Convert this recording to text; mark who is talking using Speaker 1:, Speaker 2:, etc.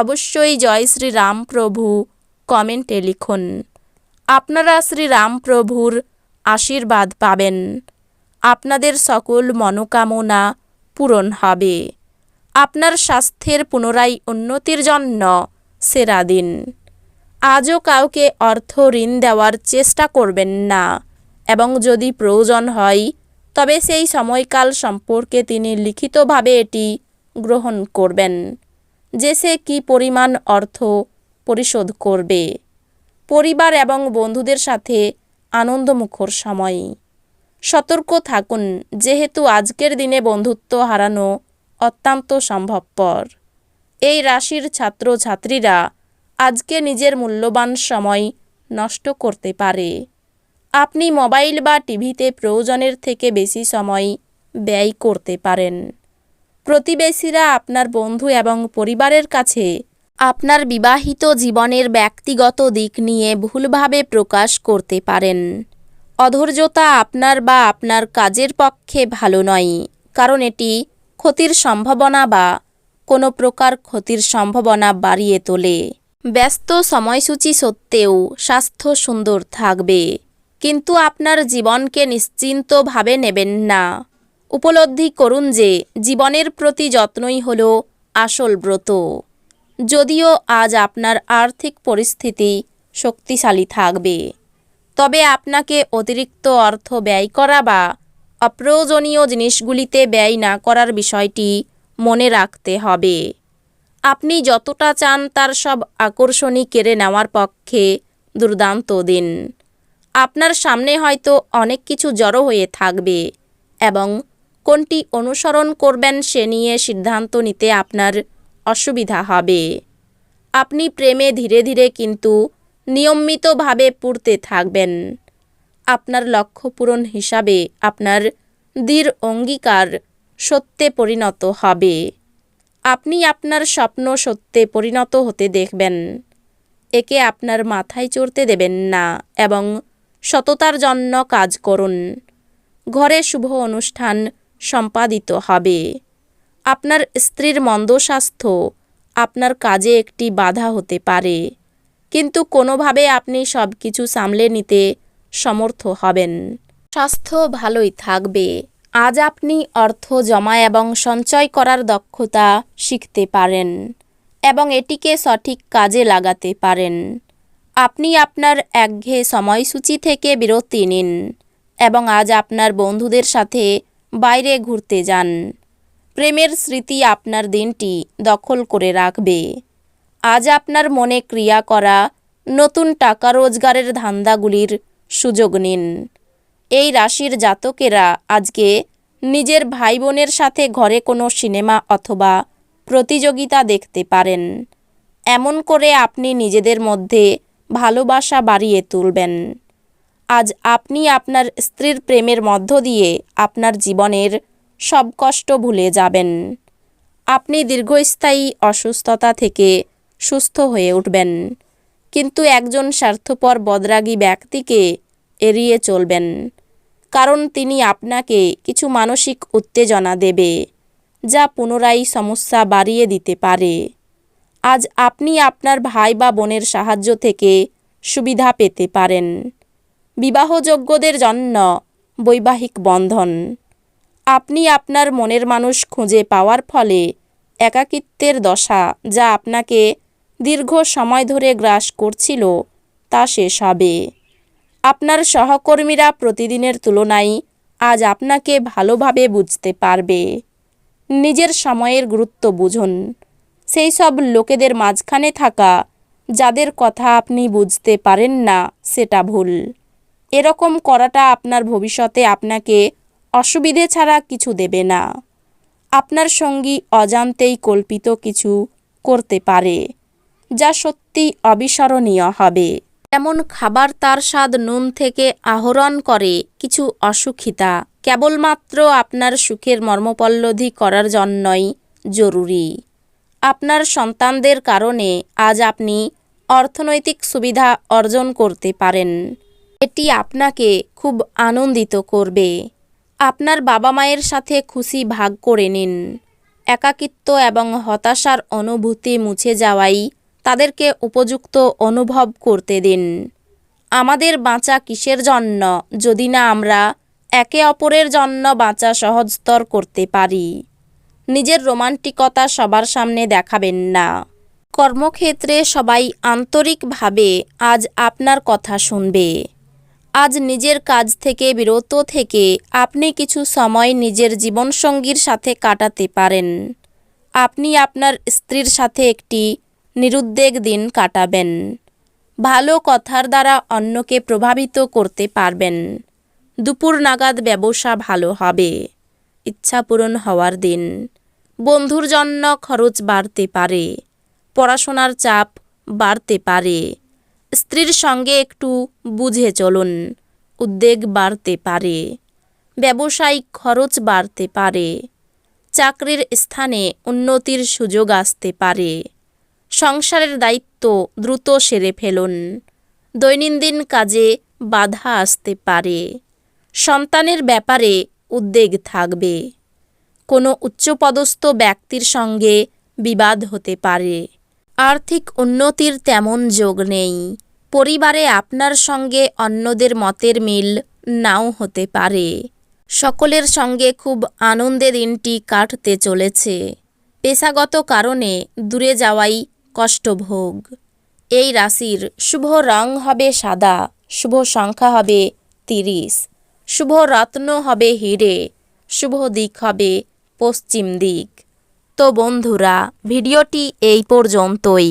Speaker 1: অবশ্যই জয় শ্রীরামপ্রভু। কমেন্টে লিখুন, আপনারা শ্রীরামপ্রভুর আশীর্বাদ পাবেন। আপনাদের সকল মনোকামনা পূরণ হবে। আপনার স্বাস্থ্যের পুনরায় উন্নতির জন্য সেরা দিন। আজও কাউকে অর্থ ঋণ দেওয়ার চেষ্টা করবেন না, এবং যদি প্রয়োজন হয়, তবে সেই সময়কাল সম্পর্কে তিনি লিখিতভাবে এটি গ্রহণ করবেন। যে সে কী পরিমাণ অর্থ পরিশোধ করবে। পরিবার এবং বন্ধুদের সাথে আনন্দমুখর সময়। সতর্ক থাকুন, যেহেতু আজকের দিনে বন্ধুত্ব হারানো অত্যন্ত সম্ভবপর। এই রাশির ছাত্রছাত্রীরা আজকে নিজের মূল্যবান সময় নষ্ট করতে পারে। আপনি মোবাইল বা টিভিতে প্রয়োজনের থেকে বেশি সময় ব্যয় করতে পারেন। প্রতিবেশীরা আপনার বন্ধু এবং পরিবারের কাছে আপনার বিবাহিত জীবনের ব্যক্তিগত দিক নিয়ে ভুলভাবে প্রকাশ করতে পারেন। অধৈর্যতা আপনার বা আপনার কাজের পক্ষে ভালো নয়, কারণ এটি ক্ষতির সম্ভাবনা বা কোনো প্রকার ক্ষতির সম্ভাবনা বাড়িয়ে তোলে। ব্যস্ত সময়সূচি সত্ত্বেও স্বাস্থ্য সুন্দর থাকবে, কিন্তু আপনার জীবনকে নিশ্চিন্তভাবে নেবেন না। উপলব্ধি করুন যে জীবনের প্রতি যত্নই হল আসল ব্রত। যদিও আজ আপনার আর্থিক পরিস্থিতি শক্তিশালী থাকবে, তবে আপনাকে অতিরিক্ত অর্থ ব্যয় করা বা অপ্রয়োজনীয় জিনিসগুলিতে ব্যয় না করার বিষয়টি মনে রাখতে হবে। আপনি যতটা চান তার সব আকর্ষণই কেড়ে নেওয়ার পক্ষে দুর্দান্ত দিন। আপনার সামনে হয়তো অনেক কিছু জড়ো হয়ে থাকবে এবং কোনটি অনুসরণ করবেন সে নিয়ে সিদ্ধান্ত নিতে আপনার অসুবিধা হবে। আপনি প্রেমে ধীরে ধীরে কিন্তু নিয়মিতভাবে পুড়তে থাকবেন। আপনার লক্ষ্য পূরণ হিসাবে আপনার দৃঢ় অঙ্গীকার সত্যে পরিণত হবে। আপনি আপনার স্বপ্ন সত্যে পরিণত হতে দেখবেন। একে আপনার মাথায় চড়তে দেবেন না এবং সততার জন্য কাজ করুন। ঘরে শুভ অনুষ্ঠান সম্পাদিত হবে। আপনার স্ত্রীর মন্দ স্বাস্থ্য আপনার কাজে একটি বাধা হতে পারে। কিন্তু কোনোভাবে আপনি সব কিছু সামলে নিতে সমর্থ হবেন। স্বাস্থ্য ভালোই থাকবে। আজ আপনি অর্থ জমা এবং সঞ্চয় করার দক্ষতা শিখতে পারেন এবং এটিকে সঠিক কাজে লাগাতে পারেন। আপনি আপনার একঘেয়ে সময়সূচি থেকে বিরতি নিন এবং আজ আপনার বন্ধুদের সাথে বাইরে ঘুরতে যান। প্রেমের স্মৃতি আপনার দিনটি দখল করে রাখবে। আজ আপনার মনে ক্রিয়া করা নতুন টাকা রোজগারের ধান্দাগুলির সুযোগ নিন। এই রাশির জাতকেরা আজকে নিজের ভাই বোনের সাথে ঘরে কোনো সিনেমা অথবা প্রতিযোগিতা দেখতে পারেন। এমন করে আপনি নিজেদের মধ্যে ভালোবাসা বাড়িয়ে তুলবেন। আজ আপনি আপনার স্ত্রীর প্রেমের মধ্য দিয়ে আপনার জীবনের সব কষ্ট ভুলে যাবেন। আপনি দীর্ঘস্থায়ী অসুস্থতা থেকে সুস্থ হয়ে উঠবেন। কিন্তু একজন স্বার্থপর বদরাগী ব্যক্তিকে এড়িয়ে চলবেন। কারণ তিনি আপনাকে কিছু মানসিক উত্তেজনা দেবে, যা পুনরায় সমস্যা বাড়িয়ে দিতে পারে। আজ আপনি আপনার ভাই বা বোনের সাহায্য থেকে সুবিধা পেতে পারেন। বিবাহযোগ্যদের জন্য বৈবাহিক বন্ধন। আপনি আপনার মনের মানুষ খুঁজে পাওয়ার ফলে একাকিত্বের দশা যা আপনাকে দীর্ঘ সময় ধরে গ্রাস করছিল তা শেষ হবে। আপনার সহকর্মীরা প্রতিদিনের তুলনায় আজ আপনাকে ভালোভাবে বুঝতে পারবে। নিজের সময়ের গুরুত্ব বুঝুন। সেই সব লোকেদের মাঝখানে থাকা যাদের কথা আপনি বুঝতে পারেন না, সেটা ভুল। এরকম করাটা আপনার ভবিষ্যতে আপনাকে অসুবিধে ছাড়া কিছু দেবে না। আপনার সঙ্গী অজান্তেই কল্পিত কিছু করতে পারে, যা সত্যি অবিস্মরণীয় হবে। যেমন খাবার তার স্বাদ নুন থেকে আহরণ করে কিছু অসুখিতা, কেবলমাত্র আপনার সুখের মর্মপল্লধি করার জন্যই জরুরি। আপনার সন্তানদের কারণে আজ আপনি অর্থনৈতিক সুবিধা অর্জন করতে পারেন। এটি আপনাকে খুব আনন্দিত করবে। আপনার বাবা মায়ের সাথে খুশি ভাগ করে নিন। একাকিত্ব এবং হতাশার অনুভূতি মুছে যাওয়াই তাদেরকে উপযুক্ত অনুভব করতে দিন। আমাদের বাঁচা কিসের জন্য যদি না আমরা একে অপরের জন্য বাঁচা সহজতর করতে পারি? নিজের রোমান্টিকতা সবার সামনে দেখাবেন না। কর্মক্ষেত্রে সবাই আন্তরিকভাবে আজ আপনার কথা শুনবে। আজ নিজের কাজ থেকে বিরত থেকে আপনি কিছু সময় নিজের জীবনসঙ্গীর সাথে কাটাতে পারেন। আপনি আপনার স্ত্রীর সাথে একটি নিরুদ্বেগ দিন কাটাবেন। ভালো কথার দ্বারা অন্যকে প্রভাবিত করতে পারবেন। দুপুর নাগাদ ব্যবসা ভালো হবে। ইচ্ছা পূরণ হওয়ার দিন। বন্ধুর জন্য খরচ বাড়তে পারে। পড়াশোনার চাপ বাড়তে পারে। স্ত্রীর সঙ্গে একটু বুঝে চলুন, উদ্বেগ বাড়তে পারে, ব্যবসায়িক খরচ বাড়তে পারে, চাকরির স্থানে উন্নতির সুযোগ আসতে পারে। সংসারের দায়িত্ব দ্রুত সেরে ফেলুন, দৈনন্দিন কাজে বাধা আসতে পারে, সন্তানের ব্যাপারে উদ্বেগ থাকবে। কোনো উচ্চপদস্থ ব্যক্তির সঙ্গে বিবাদ হতে পারে, আর্থিক উন্নতির তেমন যোগ নেই। পরিবারে আপনার সঙ্গে অন্যদের মতের মিল নাও হতে পারে। সকলের সঙ্গে খুব আনন্দে দিনটি কাটতে চলেছে। পেশাগত কারণে দূরে যাওয়াই কষ্টভোগ। এই রাশির শুভ রং হবে সাদা, শুভ সংখ্যা হবে তিরিশ, শুভ রত্ন হবে হিরে, শুভ দিক হবে পশ্চিম দিক। তো বন্ধুরা, ভিডিওটি এই পর্যন্তই।